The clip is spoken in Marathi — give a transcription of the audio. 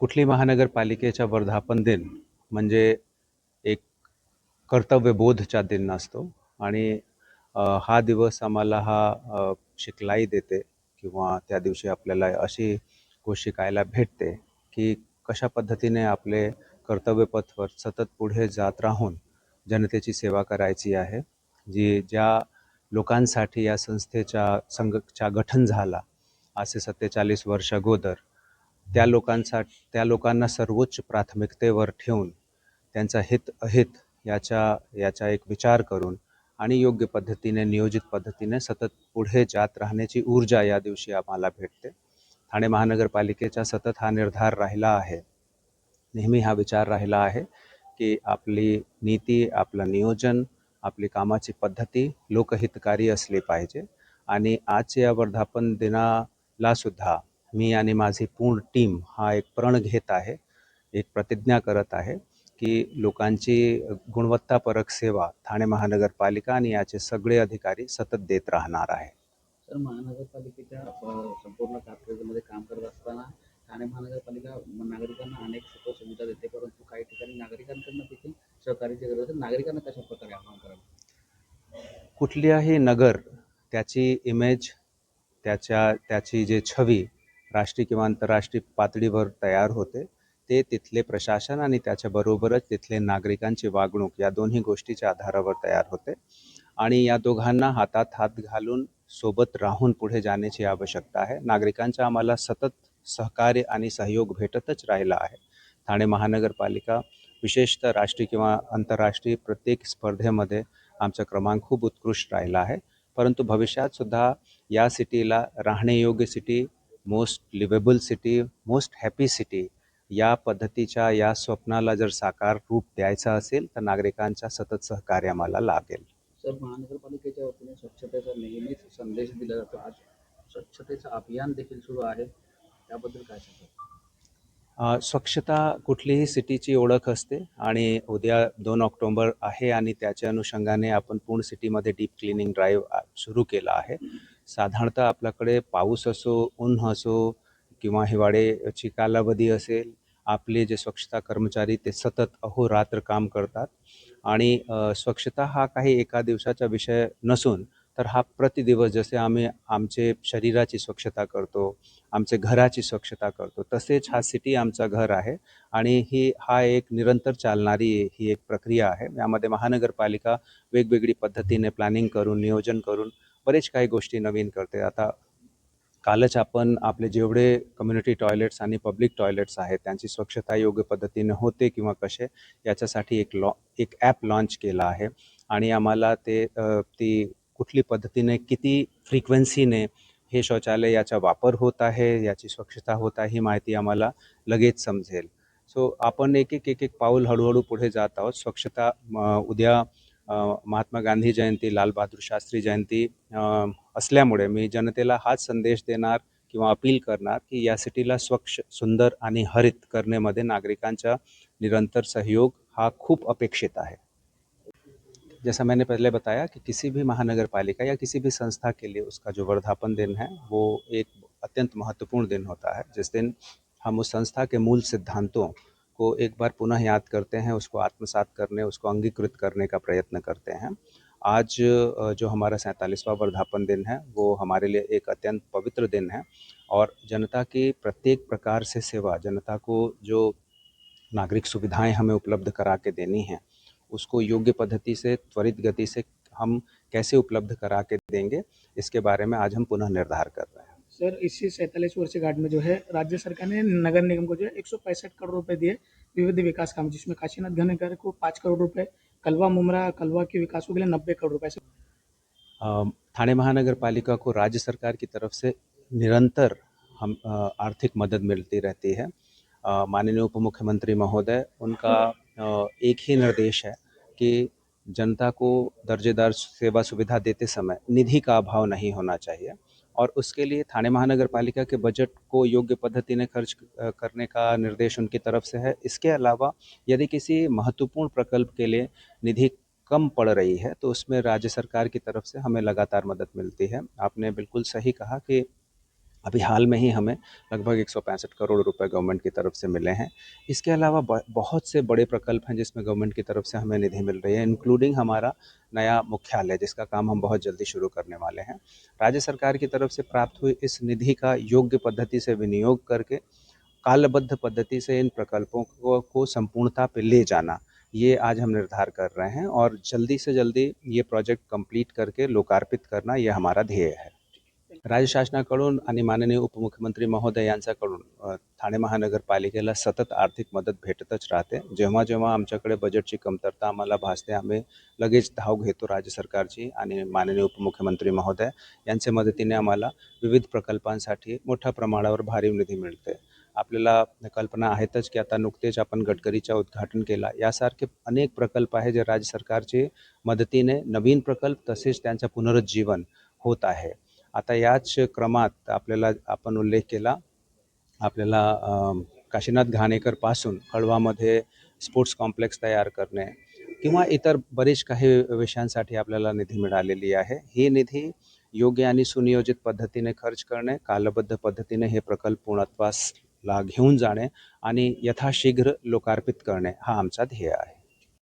कुठली महानगरपालिकेचा वर्धापन दिन म्हणजे एक कर्तव्यबोधचा दिन असतो आणि हा दिवस आम्हाला हा शिकलाई देते किंवा त्या दिवशी आपल्याला अशी गोष्ट शिकायला भेटते की कशा पद्धतीने आपले कर्तव्यपथवर सतत पुढे जात राहून जनतेची सेवा करायची आहे जी ज्या लोकांसाठी या संस्थेच्या संघचा गठन झाला असे सत्तेचाळीस वर्ष अगोदर त्या लोकांसा त्या लोकांना सर्वोच्च प्राथमिकतेवर ठेवून त्यांचा हित अहित याच्या याचा एक विचार करून आणि योग्य पद्धतीने नियोजित पद्धतीने सतत पुढे जात राहण्याची ऊर्जा या दिवशी आम्हाला भेटते. ठाणे महानगरपालिकेचा सतत हा निर्धार राहिला आहे. नेहमी हा विचार राहिला आहे की आपली नीती आपलं नियोजन आपली कामाची पद्धती लोकहितकारी असली पाहिजे आणि आजच्या या वर्धापन दिनाला सुद्धा मी आणि माझी पूर्ण टीम हा एक प्रण घेत आहे एक प्रतिज्ञा करत आहे की लोकांची गुणवत्तापरक सेवा ठाणे महानगरपालिका आणि याचे सगळे अधिकारी सतत देत राहणार आहे. तर महानगरपालिकेच्या संपूर्ण कारकिर्दीमध्ये काम करत असताना ठाणे महानगरपालिका नागरिकांना अनेक सुख सुविधा देते परंतु काही ठिकाणी नागरिकांकडनं देखील सहकार्याची गरज आहे नागरिकांना कशा प्रकारे आव्हान करावे? कुठल्याही नगर त्याची इमेज त्याच्या त्याची जे छवी राष्ट्रीय किंवा आंतरराष्ट्रीय पातळीवर तयार होते. ते तिथले प्रशासन आणि त्याच्याबरोबरच तिथले नागरिकांची वागणूक या दोन्ही गोष्टीच्या आधारावर तयार होते. आणि या दोघांना हातात हात घालून सोबत राहून पुढे जाण्याची आवश्यकता आहे. नागरिकांचा आम्हाला सतत सहकार्य आणि सहयोग भेटतच राहिला आहे. ठाणे महानगरपालिका विशेषतः राष्ट्रीय किंवा आंतरराष्ट्रीय प्रत्येक स्पर्धेमध्ये आमचा क्रमांक खूप उत्कृष्ट राहिला आहे. परंतु भविष्यात सुद्धा या सिटीला राहण्यायोग्य city most livable city most happy city या पद्धतीच्या या स्वप्नाला जर साकार रूप द्यायचं असेल तर नागरिकांचा सतत सहकार्य आम्हाला लागेल. सर महानगरपालिकेच्या वतीने स्वच्छतेचा नेहमीच संदेश दिला जातो. आज स्वच्छतेचं अभियान देखील सुरू आहे. त्याबद्दल काय सांगाल? अ, स्वच्छता कुठलीही सिटीची ओळख असते आणि उद्या दोन ऑक्टोबर आहे आणि त्याच्या अनुषंगाने आपण पूर्ण सिटीमध्ये डीप क्लिनिंग ड्राईव्ह सुरू केला आहे. साधारणतः आपल्याकडे पाऊस असो ऊन असो किंवा हिवाळेची कालावधी असेल आपले जे स्वच्छता कर्मचारी ते सतत अहोरात्र काम करतात. आणि स्वच्छता हा काही एका दिवसाचा विषय नसून तर हा प्रतिदिवस जसे आम्ही आमचे शरीराची स्वच्छता करतो आमचे घराची स्वच्छता करतो तसेच हा सिटी आमचा घर आहे. आणि ही हा एक निरंतर चालणारी ही एक प्रक्रिया आहे. यामध्ये महानगरपालिका वेगवेगळी पद्धतीने प्लॅनिंग करून नियोजन करून बरेच काही गोष्टी नवीन करते. आता कालच आपण आपले जेवढे कम्युनिटी टॉयलेट्स आणि पब्लिक टॉयलेट्स आहेत त्यांची स्वच्छता योग्य पद्धतीने होते किंवा कसे याच्यासाठी एक लॉ एक ॲप लॉन्च केला आहे. आणि आम्हाला ते ती कुठली पद्धतीने किती फ्रिक्वेन्सीने हे शौचालय याचा वापर होत आहे याची स्वच्छता होत आहे ही माहिती आम्हाला लगेच समजेल. सो आपण एक एक एक एक पाऊल हळूहळू पुढे जात आहोत. स्वच्छता उद्या महात्मा गांधी जयंती लालबहादूर शास्त्री जयंती असल्यामुळे मी जनतेला हाच संदेश देणार किंवा अपील करणार की या सिटीला स्वच्छ, सुंदर आणि हरित करण्यामध्ये नागरिकांचा निरंतर सहयोग हा खूप अपेक्षित है जैसा मैंने पहले बताया कि किसी भी महानगर पालिका या किसी भी संस्था के लिए उसका जो वर्धापन दिन है, वो एक अत्यंत महत्वपूर्ण दिन होता है। जिस दिन हम उस संस्था के मूल सिद्धांतों को एक बार पुनः याद करते हैं, उसको आत्मसात करने, उसको अंगीकृत करने का प्रयत्न करते हैं। आज जो हमारा सैंतालीसवां वर्धापन दिन है, वो हमारे लिए एक अत्यंत पवित्र दिन है और जनता की प्रत्येक प्रकार से सेवा, जनता को जो नागरिक सुविधाएँ हमें उपलब्ध करा के देनी हैं, उसको योग्य पद्धति से, त्वरित गति से हम कैसे उपलब्ध करा के देंगे, इसके बारे में आज हम पुनः निर्धार कर रहे हैं। सर, इसी सैंतालीस वर्ष गार्ड में जो है, राज्य सरकार ने नगर निगम को जो है एक सौ पैंसठ करोड़ रुपए दिए विविध विकास काम, जिसमें काशीनाथ घनेकर को पाँच करोड़ रुपए, कलवा मुमरा, कलवा के विकास के लिए नब्बे करोड़ रुपए थाने महानगर पालिका को राज्य सरकार की तरफ़ से निरंतर हम आर्थिक मदद मिलती रहती है। माननीय उप मुख्यमंत्री महोदय, उनका एक ही निर्देश है कि जनता को दर्जेदार सेवा सुविधा देते समय निधि का अभाव नहीं होना चाहिए। और उसके लिए थाने महानगर पालिका के बजट को योग्य पद्धति ने खर्च करने का निर्देश उनकी तरफ़ से है। इसके अलावा यदि किसी महत्वपूर्ण प्रकल्प के लिए निधि कम पड़ रही है तो उसमें राज्य सरकार की तरफ़ से हमें लगातार मदद मिलती है। आपने बिल्कुल सही कहा कि अभी हाल में ही हमें लगभग एक सौ पैंसठ करोड़ रुपए गवर्नमेंट की तरफ़ से मिले हैं। इसके अलावा बहुत से बड़े प्रकल्प हैं जिसमें गवर्नमेंट की तरफ़ से हमें निधि मिल रही है इंक्लूडिंग हमारा नया मुख्यालय जिसका काम हम बहुत जल्दी शुरू करने वाले हैं। राज्य सरकार की तरफ़ से प्राप्त हुई इस निधि का योग्य पद्धति से विनियोग करके कालबद्ध पद्धति से इन प्रकल्पों को, को संपूर्णता पे ले जाना ये आज हम निर्धार कर रहे हैं और जल्दी से जल्दी ये प्रोजेक्ट कंप्लीट करके लोकार्पित करना ये हमारा ध्येय है। राज्य शासनाकडून आणि माननीय उपमुख्यमंत्री महोदय यांच्याकडून ठाणे महानगरपालिकेला सतत आर्थिक मदत भेटतच राहते. जेव्हा जेव्हा आमच्याकडे बजेटची कमतरता आम्हाला भासते आम्ही लगेच धाव घेतो राज्य सरकारची आणि माननीय उपमुख्यमंत्री महोदय यांच्या मदतीने आम्हाला विविध प्रकल्पांसाठी मोठ्या प्रमाणावर भारी निधी मिळते. आपल्याला कल्पना आहेतच की आता नुकतेच आपण गडकरीच्या उद्घाटन केला. यासारखे अनेक प्रकल्प आहे जे राज्य सरकारचे मदतीने नवीन प्रकल्प तसेच त्यांचं पुनरुज्जीवन होत आहे. आता याच क्रमात आपल्याला आपण उल्लेख केला आपल्याला काशीनाथ घाणेकरपासून हळवामध्ये स्पोर्ट्स कॉम्प्लेक्स तयार करणे किंवा इतर बरेच काही विषयांसाठी आपल्याला निधी मिळालेली आहे. ही निधी योग्य आणि सुनियोजित पद्धतीने खर्च करणे कालबद्ध पद्धतीने हे प्रकल्प पूर्णत्वासला घेऊन जाणे आणि यथाशीघ्र लोकार्पित करणे हा आमचा ध्येय आहे.